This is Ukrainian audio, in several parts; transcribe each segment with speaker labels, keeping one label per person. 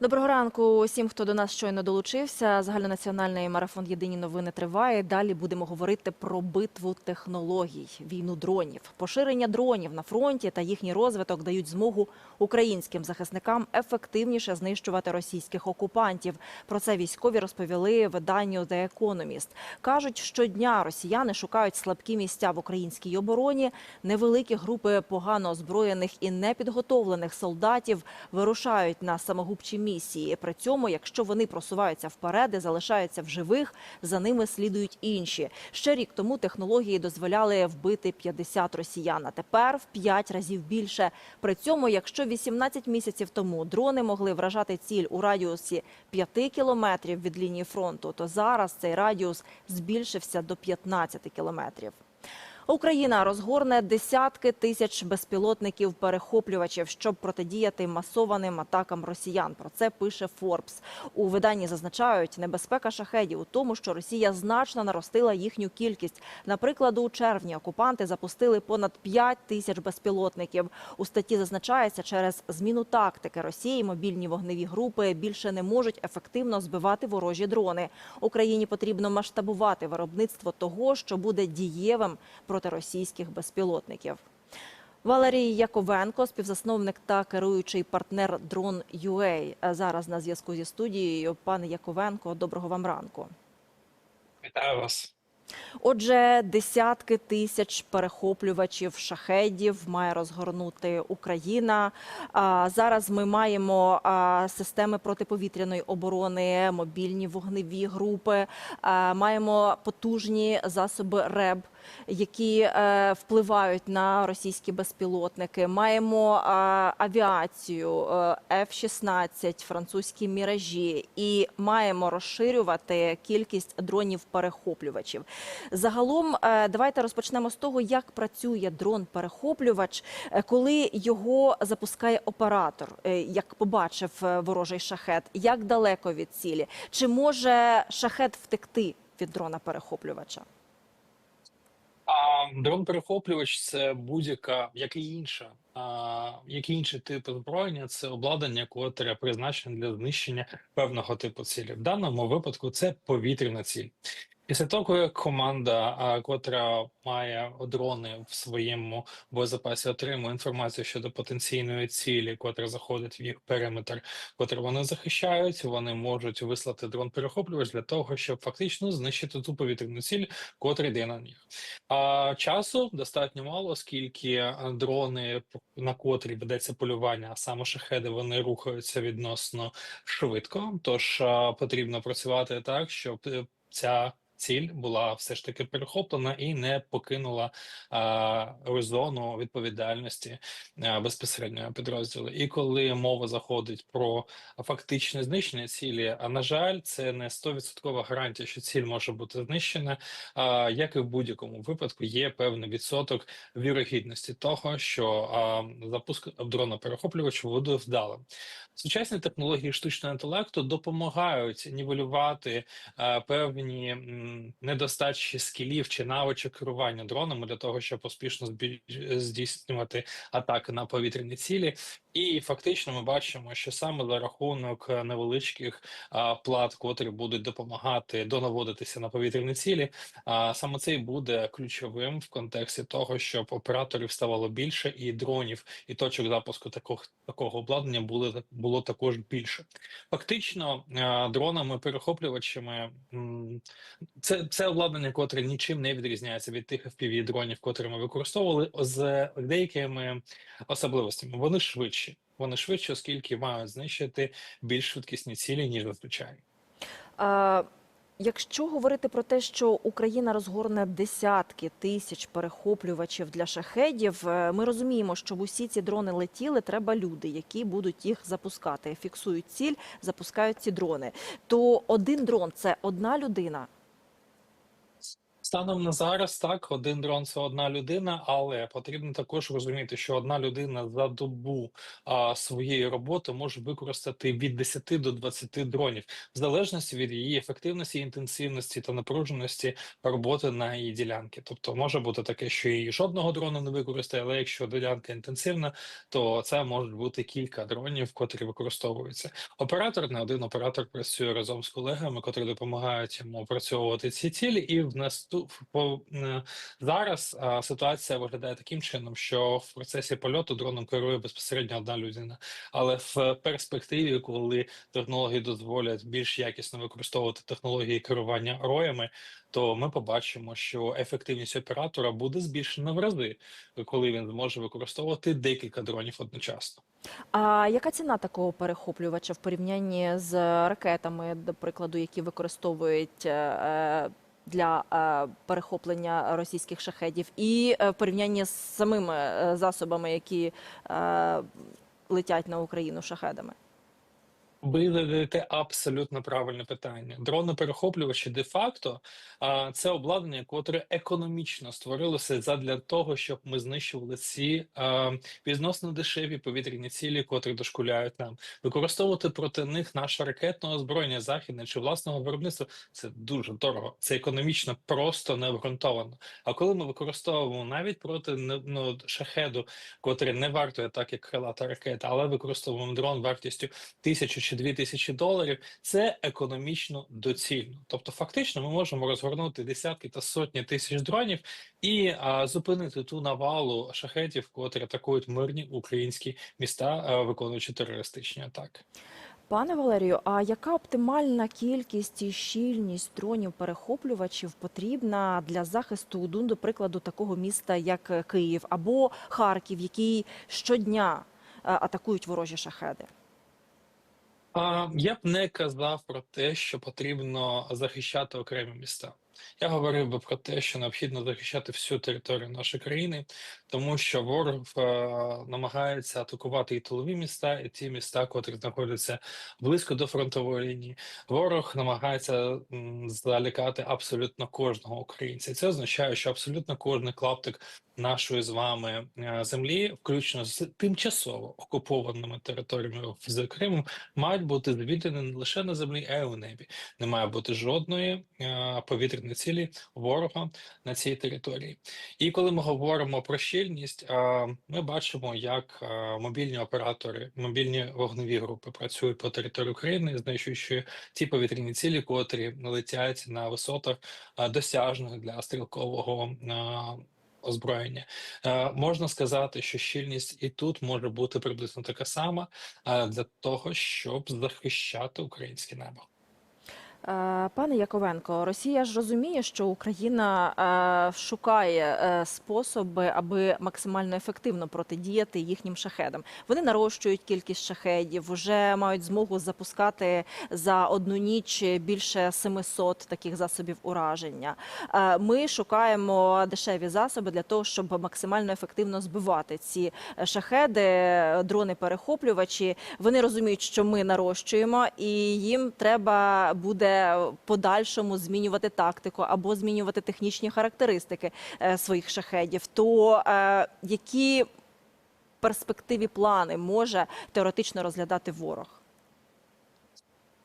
Speaker 1: Доброго ранку усім, хто до нас щойно долучився. Загальнонаціональний марафон Єдині новини триває. Далі будемо говорити про битву технологій, війну дронів. Поширення дронів на фронті та їхній розвиток дають змогу українським захисникам ефективніше знищувати російських окупантів. Про це військові розповіли виданню The Economist. Кажуть, щодня росіяни шукають слабкі місця в українській обороні. Невеликі групи погано озброєних і непідготовлених солдатів вирушають на самогубчі місії. При цьому, якщо вони просуваються вперед і залишаються в живих, за ними слідують інші. Ще рік тому технології дозволяли вбити 50 росіян. А тепер в 5 разів більше. При цьому, якщо 18 місяців тому дрони могли вражати ціль у радіусі 5 кілометрів від лінії фронту, то зараз цей радіус збільшився до 15 кілометрів. Україна розгорне десятки тисяч безпілотників-перехоплювачів, щоб протидіяти масованим атакам росіян. Про це пише Форбс. У виданні зазначають, небезпека шахедів у тому, що Росія значно наростила їхню кількість. Наприклад, у червні окупанти запустили понад 5 тисяч безпілотників. У статті зазначається, через зміну тактики Росії мобільні вогневі групи більше не можуть ефективно збивати ворожі дрони. Україні потрібно масштабувати виробництво того, що буде дієвим проти російських безпілотників. Валерій Яковенко, співзасновник та керуючий партнер Drone.ua. Зараз на зв'язку зі студією. Пане Яковенко, доброго вам ранку.
Speaker 2: Вітаю вас.
Speaker 1: Отже, десятки тисяч перехоплювачів шахедів має розгорнути Україна. Зараз ми маємо системи протиповітряної оборони, мобільні вогневі групи, маємо потужні засоби РЕБ, які е, впливають на російські безпілотники. Маємо а, авіацію е, F-16, французькі міражі, і маємо розширювати кількість дронів-перехоплювачів. Загалом, е, давайте розпочнемо з того, як працює дрон-перехоплювач, е, коли його запускає оператор, е, як побачив е, ворожий шахет, як далеко від цілі, чи може шахет втекти від дрона-перехоплювача?
Speaker 2: А дрон-перехоплювач це будь-яка, як і інша, а, як і інший тип озброєння, це обладнання, котре призначене для знищення певного типу цілі. В даному випадку це повітряна ціль. Після того, як команда, котра має дрони в своєму боєзапасі, отримує інформацію щодо потенційної цілі, котра заходить в їх периметр, котрий вони захищають, вони можуть вислати дрон-перехоплювач для того, щоб фактично знищити ту повітряну ціль, котра йде на них. А часу достатньо мало, оскільки дрони, на котрі ведеться полювання, а саме шахеди, вони рухаються відносно швидко. Тож потрібно працювати так, щоб е, ця ціль була все ж таки перехоплена і не покинула а, зону відповідальності а, безпосереднього підрозділу. І коли мова заходить про фактичне знищення цілі, а на жаль, це не 100% гарантія, що ціль може бути знищена. А, як і в будь-якому випадку, є певний відсоток вірогідності того, що а, запуск дрона перехоплювача буде вдалим. Сучасні технології штучного інтелекту допомагають нівелювати е, певні недостачі скілів чи навичок керування дронами для того, щоб успішно здійснювати атаки на повітряні цілі. І фактично ми бачимо, що саме за рахунок е, невеличких а, плат, котрі будуть допомагати донаводитися на повітряні цілі, а саме це і буде ключовим в контексті того, щоб операторів ставало більше, і дронів, і точок запуску такого такого обладнання було було також більше. Фактично, е, дронами перехоплювачами це, це обладнання, котре нічим не відрізняється від тих fpv дронів, котрі ми використовували з деякими особливостями. Вони швидші. Вони швидше, оскільки мають знищити більш швидкісні цілі ніж зазвичай.
Speaker 1: А, Якщо говорити про те, що Україна розгорне десятки тисяч перехоплювачів для шахедів, е, ми розуміємо, що в усі ці дрони летіли, треба люди, які будуть їх запускати, фіксують ціль, запускають ці дрони. То один дрон це одна людина.
Speaker 2: Станом на зараз так, один дрон це одна людина, але потрібно також розуміти, що одна людина за добу а, своєї роботи може використати від 10 до 20 дронів, в залежності від її ефективності, інтенсивності та напруженості роботи на її ділянки. Тобто може бути таке, що і жодного дрону не використає, але якщо ділянка інтенсивна, то це можуть бути кілька дронів, котрі використовуються. Оператор не один оператор працює разом з колегами, котрі допомагають йому опрацьовувати ці цілі. І в наступ по е, зараз а, ситуація виглядає таким чином, що в процесі польоту дроном керує безпосередньо одна людина. Але в перспективі, коли технології дозволять більш якісно використовувати технології керування роями, то ми побачимо, що ефективність оператора буде збільшена в рази, коли він зможе використовувати декілька дронів одночасно.
Speaker 1: А яка ціна такого перехоплювача в порівнянні з ракетами, до прикладу, які використовують е, для е, перехоплення російських шахедів, і е, в порівнянні з самими е, засобами, які летять на Україну шахедами?
Speaker 2: Ви задаєте абсолютно правильне питання. Дрони-перехоплювачі де-факто це обладнання, котре економічно створилося задля того, щоб ми знищували ці а, відносно дешеві повітряні цілі, котрі дошкуляють нам. Використовувати проти них наше ракетне озброєння західне чи власного виробництва це дуже дорого. Це економічно просто не обґрунтовано. А коли ми використовуємо навіть проти не- ну, шахеду, котрий не вартує так, як крилата ракета, але використовуємо дрон вартістю тисячу чи дві тисячі доларів, це економічно доцільно. Тобто, фактично, ми можемо розгорнути десятки та сотні тисяч дронів і а, зупинити ту навалу шахетів, котрі атакують мирні українські міста, а, виконуючи терористичні атаки.
Speaker 1: Пане Валерію, а яка оптимальна кількість і щільність дронів перехоплювачів потрібна для захисту, ну, до прикладу, такого міста, як Київ або Харків, який щодня е, атакують ворожі шахеди?
Speaker 2: Я б не казав про те, що потрібно захищати окремі міста. Я говорив би про те, що необхідно захищати всю територію нашої країни, тому що ворог е, намагається атакувати і тилові міста, і ті міста, котрі знаходяться близько до фронтової лінії. Ворог намагається залякати абсолютно кожного українця. Це означає, що абсолютно кожний клаптик нашої з вами е, землі, включно з тимчасово окупованими територіями з Кримом, мають бути звільнені не лише на землі, а й у небі. Не має бути жодної е, повітряної цілі ворога на цій території. І коли ми говоримо про щільність, ми бачимо, як мобільні оператори, мобільні вогневі групи працюють по території України, знищуючи ті повітряні цілі, котрі летять на висотах досяжних для стрілкового. Озброєння можна сказати, що щільність і тут може бути приблизно така сама для того, щоб захищати українське небо.
Speaker 1: Е, Пане Яковенко, Росія ж розуміє, що Україна е, шукає е, способи, аби максимально ефективно протидіяти їхнім шахедам. Вони нарощують кількість шахедів, вже мають змогу запускати за одну ніч більше 700 таких засобів ураження. Ми шукаємо дешеві засоби для того, щоб максимально ефективно збивати ці шахеди, дрони-перехоплювачі. Вони розуміють, що ми нарощуємо, і їм треба буде подальшому змінювати тактику або змінювати технічні характеристики е, своїх шахедів. То е, які перспективі плани може теоретично розглядати ворог?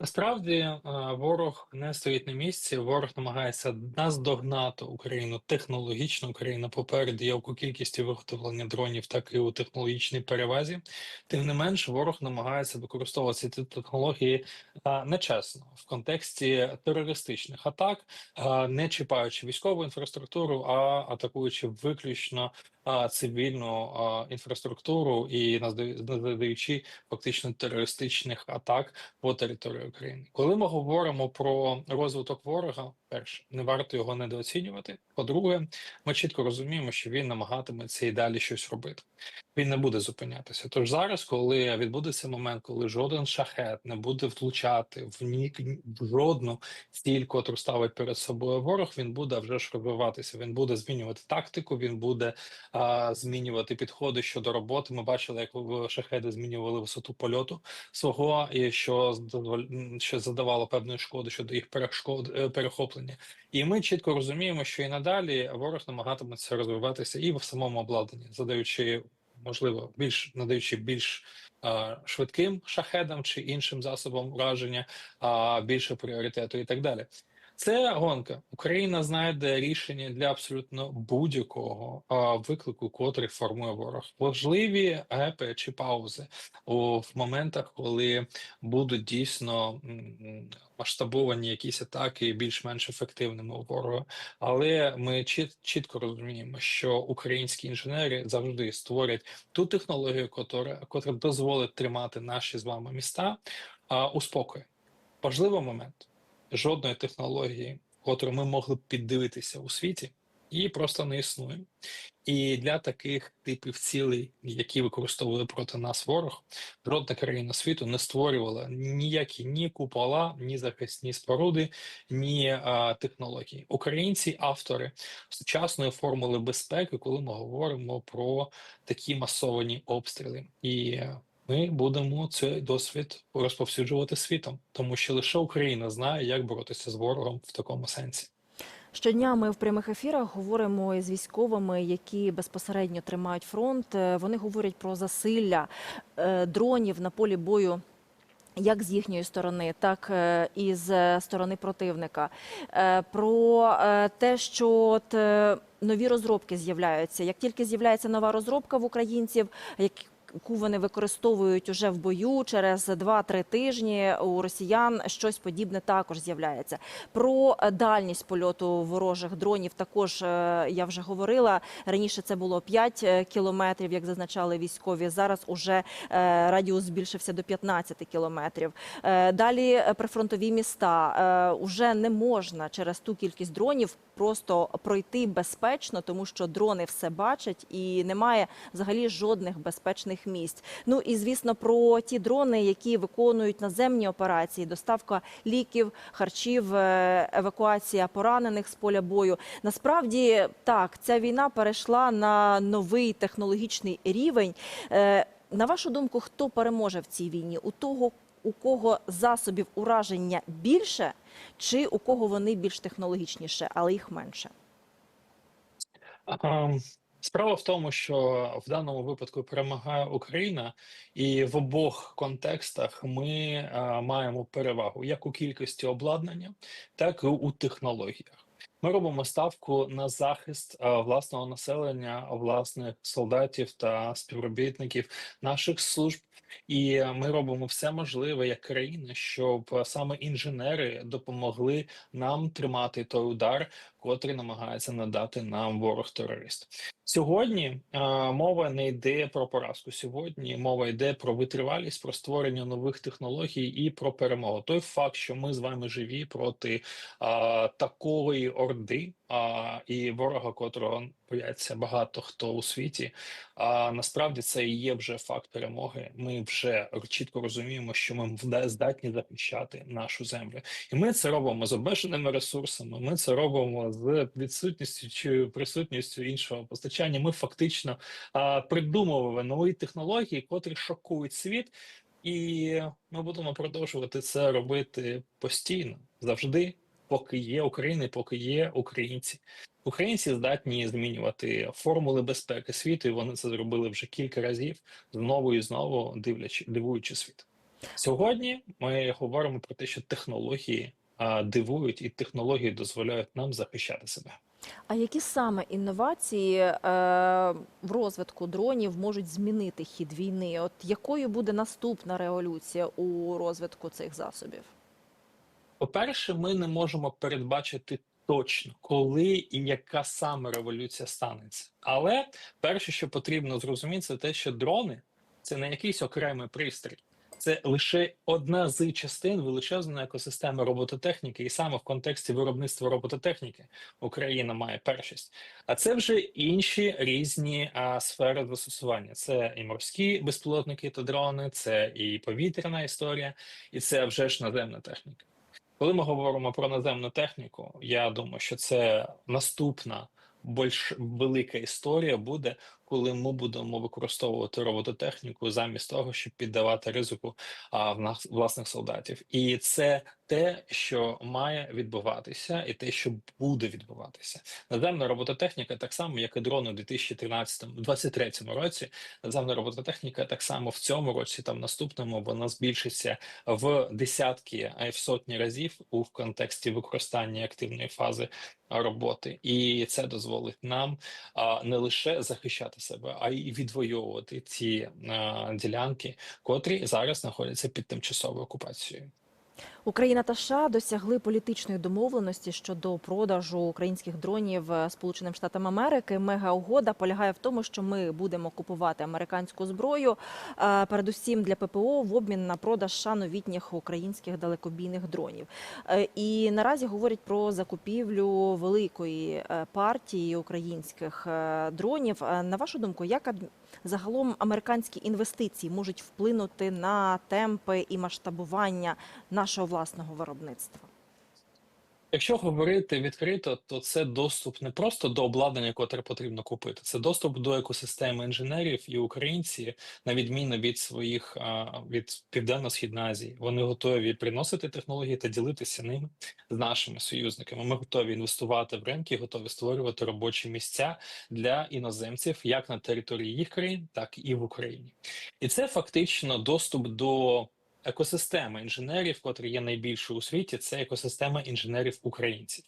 Speaker 2: Насправді е, ворог не стоїть на місці. Ворог намагається наздогнати Україну технологічно. Україна попереду є у кількості виготовлення дронів, так і у технологічній перевазі. Тим не менш, ворог намагається використовувати ці технології е, нечесно в контексті терористичних атак, е, не чіпаючи військову інфраструктуру, а атакуючи виключно цивільну інфраструктуру і надаючи фактично терористичних атак по території України. Коли ми говоримо про розвиток ворога, перше, не варто його недооцінювати. По-друге, ми чітко розуміємо, що він намагатиметься і далі щось робити. Він не буде зупинятися. Тож зараз, коли відбудеться момент, коли жоден шахет не буде влучати в ні в жодну ціль, котру ставить перед собою ворог, він буде вже ж розвиватися. Він буде змінювати тактику, він буде а, змінювати підходи щодо роботи. Ми бачили, як шахеди змінювали висоту польоту свого, і що що задавало певної шкоди щодо їх перешкод е, перехоплення. І ми чітко розуміємо, що і надалі ворог намагатиметься розвиватися і в самому обладнанні, задаючи можливо більш надаючи більш а, швидким шахедам чи іншим засобам враження, а більше пріоритету і так далі. Це гонка. Україна знайде рішення для абсолютно будь-якого виклику, котрий формує ворог. Важливі гепи чи паузи у моментах, коли будуть дійсно масштабовані якісь атаки більш-менш ефективними у ворога. Але ми чіт, чітко розуміємо, що українські інженери завжди створять ту технологію, котра, котра дозволить тримати наші з вами міста а, у спокої. Важливий момент жодної технології, котру ми могли б піддивитися у світі, її просто не існує. І для таких типів цілей, які використовує проти нас ворог, жодна країна світу не створювала ніякі ні купола, ні захисні споруди, ні а, технології. Українці автори сучасної формули безпеки, коли ми говоримо про такі масовані обстріли. І ми будемо цей досвід розповсюджувати світом, тому що лише Україна знає, як боротися з ворогом в такому сенсі.
Speaker 1: Щодня ми в прямих ефірах говоримо із військовими, які безпосередньо тримають фронт. Е, Вони говорять про засилля е, дронів на полі бою. Як з їхньої сторони, так е, і з сторони противника, про те, що от нові розробки з'являються. Як тільки з'являється нова розробка в українців, яку вони використовують уже в бою через 2-3 тижні у росіян щось подібне також з'являється. Про дальність польоту ворожих дронів також е, я вже говорила. Раніше це було 5 е, кілометрів, як зазначали військові. Зараз уже е, радіус збільшився до 15 кілометрів. Далі прифронтові міста уже не можна через ту кількість дронів просто пройти безпечно, тому що дрони все бачать і немає взагалі жодних безпечних місць. Ну і звісно, про ті дрони, які виконують наземні операції, доставка ліків, харчів, е, евакуація поранених з поля бою. Насправді так, ця війна перейшла на новий технологічний рівень. Е, На вашу думку, хто переможе в цій війні? У того, у кого засобів ураження більше, чи у кого вони більш технологічніше, але їх менше?
Speaker 2: Ем, Справа в тому, що в даному випадку перемагає Україна, і в обох контекстах ми е, маємо перевагу як у кількості обладнання, так і у технологіях. Ми робимо ставку на захист е, власного населення, власних солдатів та співробітників наших служб. І ми робимо все можливе як країна, щоб е, саме інженери допомогли нам тримати той удар, котрий намагається надати нам ворог-терорист. Сьогодні е, мова не йде про поразку. Сьогодні мова йде про витривалість, про створення нових технологій і про перемогу. Той факт, що ми з вами живі проти е, такої орди е, і ворога, котрого бояться багато хто у світі. А насправді це і є вже факт перемоги. Ми вже чітко розуміємо, що ми здатні захищати нашу землю, і ми це робимо з обмеженими ресурсами. Ми це робимо з відсутністю чи присутністю іншого постачання. Ми фактично а, придумували нові технології, котрі шокують світ, і ми будемо продовжувати це робити постійно завжди, поки є Україна, і поки є українці. Українці здатні змінювати формули безпеки світу, і вони це зробили вже кілька разів знову і знову дивлячи, дивуючи світ. Сьогодні ми говоримо про те, що технології а, дивують, і технології дозволяють нам захищати себе.
Speaker 1: А які саме інновації е, в розвитку дронів можуть змінити хід війни? От якою буде наступна революція у розвитку цих засобів?
Speaker 2: По-перше, ми не можемо передбачити точно, коли і яка саме революція станеться. Але перше, що потрібно зрозуміти, це те, що дрони це не якийсь окремий пристрій. це лише одна з частин величезної екосистеми робототехніки, і саме в контексті виробництва робототехніки Україна має першість. А це вже інші різні а, сфери застосування. Це і морські безпілотники та дрони, це і повітряна історія, і це вже ж наземна техніка. Коли ми говоримо про наземну техніку, я думаю, що це наступна більш велика історія буде, коли ми будемо використовувати робототехніку замість того, щоб піддавати ризику а, в нас власних солдатів, і це те, що має відбуватися, і те, що буде відбуватися. Наземна робототехніка, так само як і дрони у 2013-2023 році. Наземна робототехніка так само в цьому році та в наступному вона збільшиться в десятки, а й в сотні разів у контексті використання активної фази роботи, і це дозволить нам а, не лише захищати себе, а й відвоювати ці а, ділянки, котрі зараз знаходяться під тимчасовою окупацією.
Speaker 1: Україна та США досягли політичної домовленості щодо продажу українських дронів е, Сполученим Штатам Америки. Мегаугода полягає в тому, що ми будемо купувати американську зброю, е, передусім для ППО в обмін на продаж США новітніх українських далекобійних дронів. Е, І наразі говорять про закупівлю великої партії українських дронів. На вашу думку, як загалом американські інвестиції можуть вплинути на темпи і масштабування нашого власного виробництва?
Speaker 2: Якщо говорити відкрито, то це доступ не просто до обладнання, котре потрібно купити, це доступ до екосистеми інженерів і українці, на відміну від своїх від Південно-Східної Азії. Вони готові приносити технології та ділитися ними з нашими союзниками. Ми готові інвестувати в ринки, готові створювати робочі місця для іноземців як на території їх країн, так і в Україні. І це фактично доступ до екосистема інженерів, котра є найбільшою у світі, це екосистема інженерів українців.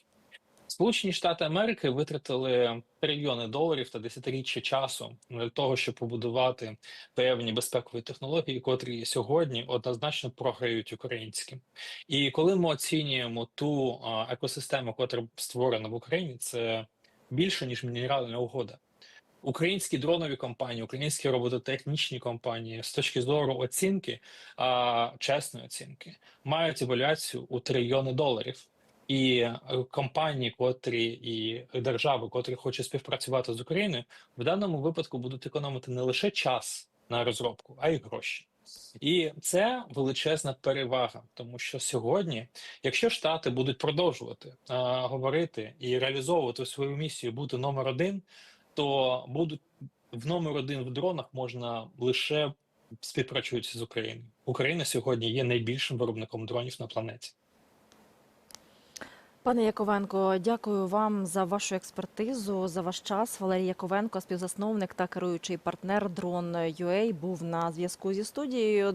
Speaker 2: Сполучені Штати Америки витратили трильйони доларів та десятиріччя часу для того, щоб побудувати певні безпекові технології, котрі сьогодні однозначно програють українським. І коли ми оцінюємо ту екосистему, котра створена в Україні, це більше ніж мінеральна угода. Українські дронові компанії, українські робототехнічні компанії з точки зору оцінки, а, чесної оцінки, мають евалюацію у трильйони доларів. І е, компанії, котрі і держави, котрі хочуть співпрацювати з Україною, в даному випадку будуть економити не лише час на розробку, а й гроші. І це величезна перевага, тому що сьогодні, якщо Штати будуть продовжувати а, говорити і реалізовувати свою місію бути номер один, то будуть в номер один в дронах можна лише співпрацюючи з Україною. Україна сьогодні є найбільшим виробником дронів на планеті.
Speaker 1: Пане Яковенко, дякую вам за вашу експертизу, за ваш час. Валерій Яковенко, співзасновник та керуючий партнер Drone.ua, був на зв'язку зі студією.